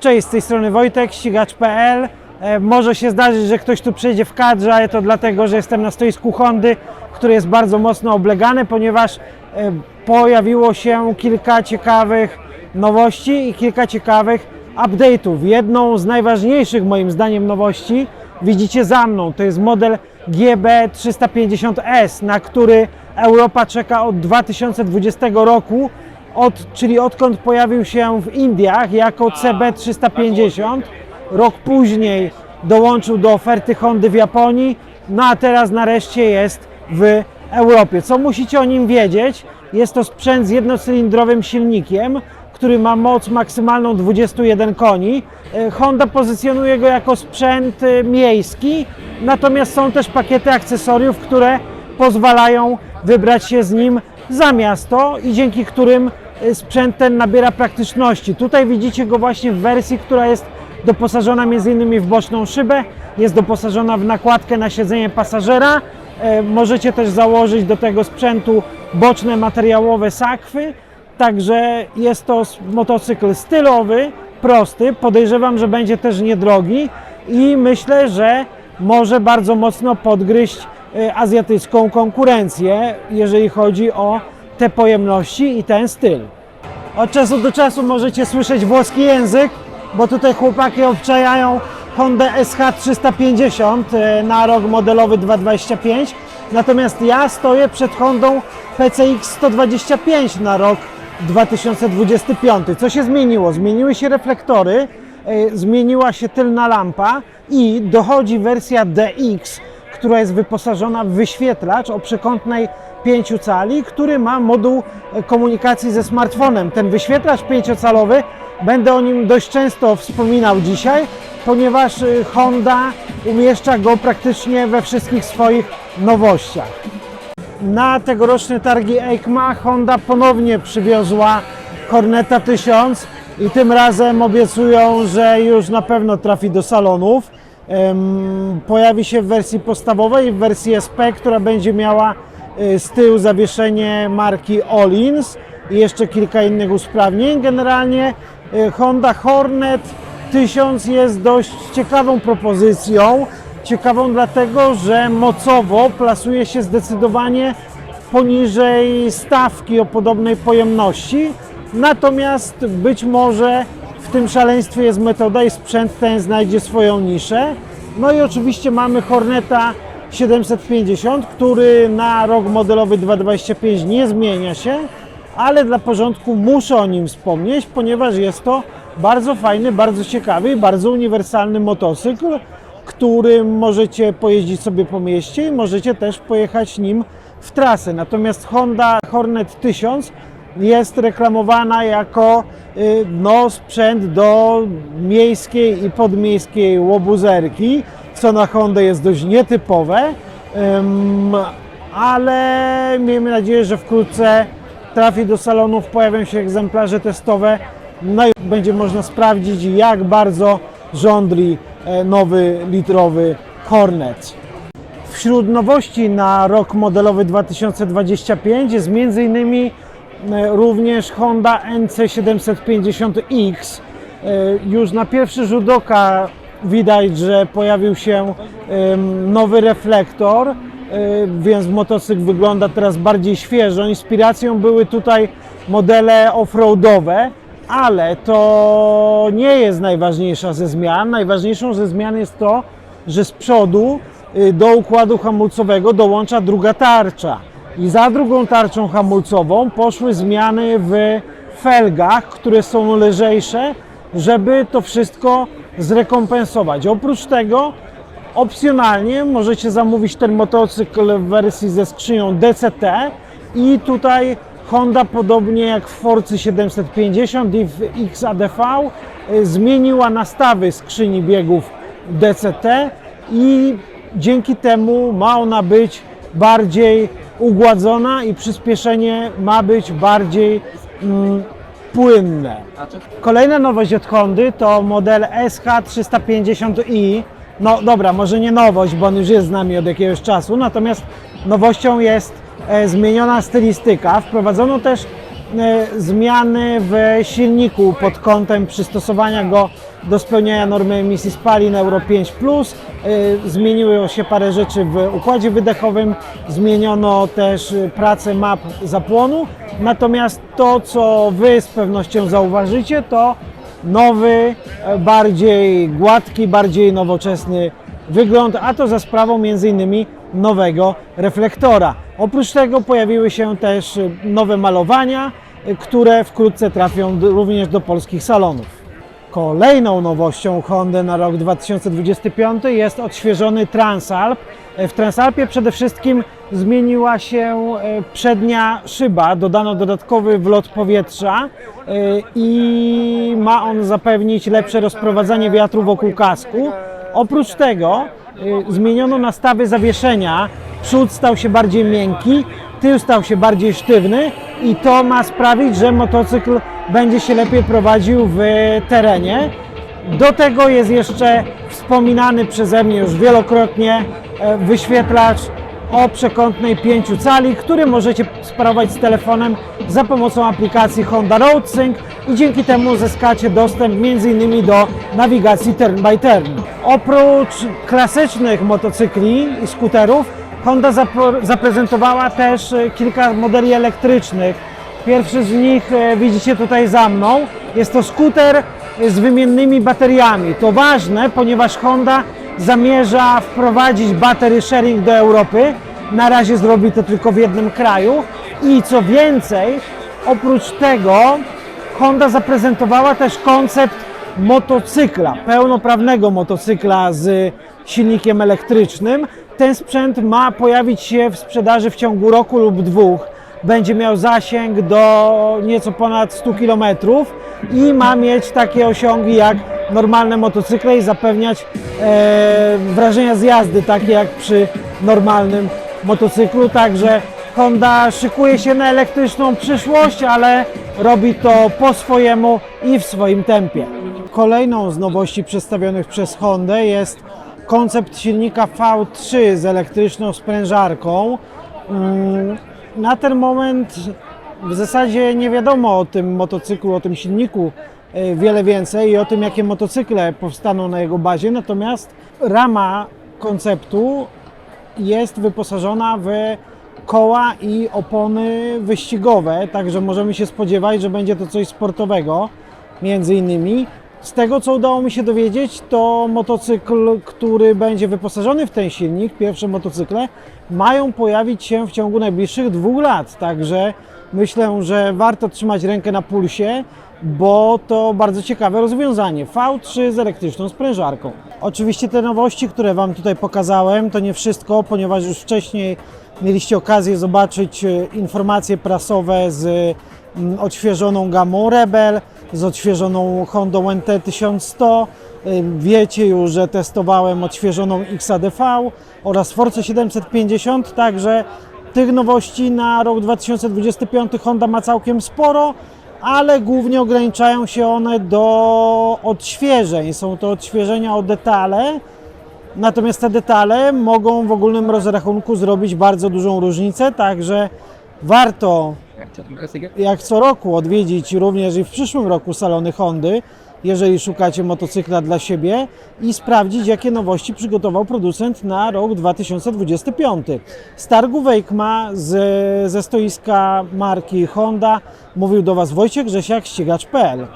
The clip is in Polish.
Cześć, z tej strony Wojtek, ścigacz.pl. E, Może się zdarzyć, że ktoś tu przejdzie w kadrze, ale to dlatego, że jestem na stoisku Hondy, które jest bardzo mocno oblegane, ponieważ e, pojawiło się kilka ciekawych nowości i kilka ciekawych update'ów. Jedną z najważniejszych moim zdaniem nowości widzicie za mną, to jest model GB350S, na który Europa czeka od 2020 roku, od, czyli odkąd pojawił się w Indiach jako CB350. Rok później dołączył do oferty Hondy w Japonii, no a teraz nareszcie jest w Europie. Co musicie o nim wiedzieć? Jest to sprzęt z jednocylindrowym silnikiem, który ma moc maksymalną 21 koni. E, Honda pozycjonuje go jako sprzęt e, miejski, natomiast są też pakiety akcesoriów, które pozwalają wybrać się z nim za miasto i dzięki którym sprzęt ten nabiera praktyczności. Tutaj widzicie go właśnie w wersji, która jest doposażona m.in. w boczną szybę, jest doposażona w nakładkę na siedzenie pasażera. E, Możecie też założyć do tego sprzętu boczne materiałowe sakwy. Także jest to motocykl stylowy, prosty. Podejrzewam, że będzie też niedrogi i myślę, że może bardzo mocno podgryźć e, azjatycką konkurencję, jeżeli chodzi o te pojemności i ten styl. Od czasu do czasu możecie słyszeć włoski język, bo tutaj chłopaki obczajają Hondę SH350 e, na rok modelowy 225. Natomiast ja stoję przed Hondą PCX 125 na rok 2025. Co się zmieniło? Zmieniły się reflektory, e, zmieniła się tylna lampa i dochodzi wersja DX, która jest wyposażona w wyświetlacz o przekątnej 5 cali, który ma moduł e, komunikacji ze smartfonem. Ten wyświetlacz 5-calowy, będę o nim dość często wspominał dzisiaj, ponieważ y, Honda umieszcza go praktycznie we wszystkich swoich nowościach. Na tegoroczne targi EICMA Honda ponownie przywiozła Horneta 1000 i tym razem obiecują, że już na pewno trafi do salonów. Pojawi się w wersji podstawowej w wersji SP, która będzie miała z tyłu zawieszenie marki Olins i jeszcze kilka innych usprawnień. Generalnie y, Honda Hornet 1000 jest dość ciekawą propozycją. Ciekawą dlatego, że mocowo plasuje się zdecydowanie poniżej stawki o podobnej pojemności. Natomiast być może w tym szaleństwie jest metoda i sprzęt ten znajdzie swoją niszę. No i oczywiście mamy Horneta 750, który na rok modelowy 225 nie zmienia się, ale dla porządku muszę o nim wspomnieć, ponieważ jest to bardzo fajny, bardzo ciekawy i bardzo uniwersalny motocykl, którym możecie pojeździć sobie po mieście i możecie też pojechać nim w trasę. Natomiast Honda Hornet 1000 jest reklamowana jako y, no, sprzęt do miejskiej i podmiejskiej łobuzerki, co na Hondę jest dość nietypowe, ale miejmy nadzieję, że wkrótce trafi do salonów, pojawią się egzemplarze testowe, no i będzie można sprawdzić, jak bardzo żądli e, nowy litrowy Hornet. Wśród nowości na rok modelowy 2025 jest m.in. e, również Honda NC750X. E, Już na pierwszy rzut oka widać, że pojawił się nowy reflektor, e, więc motocykl wygląda teraz bardziej świeżo. Inspiracją były tutaj modele offroadowe, ale to nie jest najważniejsza ze zmian. Najważniejszą ze zmian jest to, że z przodu y, do układu hamulcowego dołącza druga tarcza. I za drugą tarczą hamulcową poszły zmiany w felgach, które są lżejsze, żeby to wszystko zrekompensować. Oprócz tego opcjonalnie możecie zamówić ten motocykl w wersji ze skrzynią DCT i tutaj Honda podobnie jak w Forcy 750 i w XADV y, zmieniła nastawy skrzyni biegów DCT i dzięki temu ma ona być bardziej ugładzona i przyspieszenie ma być bardziej mm, płynne. Kolejna nowość od Hondy to model SH350i. No dobra, może nie nowość, bo on już jest z nami od jakiegoś czasu, natomiast nowością jest e, zmieniona stylistyka. Wprowadzono też zmiany w silniku pod kątem przystosowania go do spełniania normy emisji spalin Euro 5. E, Zmieniło się parę rzeczy w układzie wydechowym, zmieniono też pracę map zapłonu. Natomiast to, co Wy z pewnością zauważycie, to nowy, e, bardziej gładki, bardziej nowoczesny wygląd, a to za sprawą m.in. nowego reflektora. Oprócz tego pojawiły się też e, nowe malowania, e, które wkrótce trafią również do polskich salonów. Kolejną nowością Hondy na rok 2025 jest odświeżony Transalp. E, W Transalpie przede wszystkim zmieniła się przednia szyba, dodano dodatkowy wlot powietrza i ma on zapewnić lepsze rozprowadzanie wiatru wokół kasku. Oprócz tego zmieniono nastawy zawieszenia. Przód stał się bardziej miękki, tył stał się bardziej sztywny i to ma sprawić, że motocykl będzie się lepiej prowadził w terenie. Do tego jest jeszcze wspominany przeze mnie już wielokrotnie e, wyświetlacz o przekątnej 5 cali, który możecie sprawować z telefonem za pomocą aplikacji Honda Road Sync i dzięki temu zyskacie dostęp m.in. do nawigacji turn by turn. Oprócz klasycznych motocykli i skuterów Honda zaprezentowała też e, kilka modeli elektrycznych. Pierwszy z nich e, widzicie tutaj za mną. Jest to skuter z wymiennymi bateriami. To ważne, ponieważ Honda zamierza wprowadzić battery sharing do Europy. Na razie zrobi to tylko w jednym kraju. I co więcej, oprócz tego Honda zaprezentowała też koncept motocykla, pełnoprawnego motocykla z silnikiem elektrycznym. Ten sprzęt ma pojawić się w sprzedaży w ciągu roku lub dwóch. Będzie miał zasięg do nieco ponad 100 km i ma mieć takie osiągi jak normalne motocykle i zapewniać e, wrażenia z jazdy, takie jak przy normalnym motocyklu. Także Honda szykuje się na elektryczną przyszłość, ale robi to po swojemu i w swoim tempie. Kolejną z nowości przedstawionych przez Hondę jest koncept silnika V3 z elektryczną sprężarką. Mm, Na ten moment w zasadzie nie wiadomo o tym motocyklu, o tym silniku e, wiele więcej i o tym, jakie motocykle powstaną na jego bazie. Natomiast rama konceptu jest wyposażona w koła i opony wyścigowe, także możemy się spodziewać, że będzie to coś sportowego, między innymi. Z tego, co udało mi się dowiedzieć, to motocykl, który będzie wyposażony w ten silnik, pierwsze motocykle, mają pojawić się w ciągu najbliższych dwóch lat, także myślę, że warto trzymać rękę na pulsie, bo to bardzo ciekawe rozwiązanie. V3 z elektryczną sprężarką. Oczywiście te nowości, które Wam tutaj pokazałem, to nie wszystko, ponieważ już wcześniej mieliście okazję zobaczyć e, informacje prasowe z mm, odświeżoną gamą Rebel, z odświeżoną Hondą NT 1100. Y, Wiecie już, że testowałem odświeżoną XADV oraz Force 750, także tych nowości na rok 2025 Honda ma całkiem sporo, ale głównie ograniczają się one do odświeżeń. Są to odświeżenia o detale, Natomiast te detale mogą w ogólnym rozrachunku zrobić bardzo dużą różnicę, także warto jak co roku odwiedzić również i w przyszłym roku salony Hondy, jeżeli szukacie motocykla dla siebie i sprawdzić, jakie nowości przygotował producent na rok 2025. Z targu Wejkma z, ze stoiska marki Honda mówił do Was Wojciech Grzesiak, ścigacz.pl.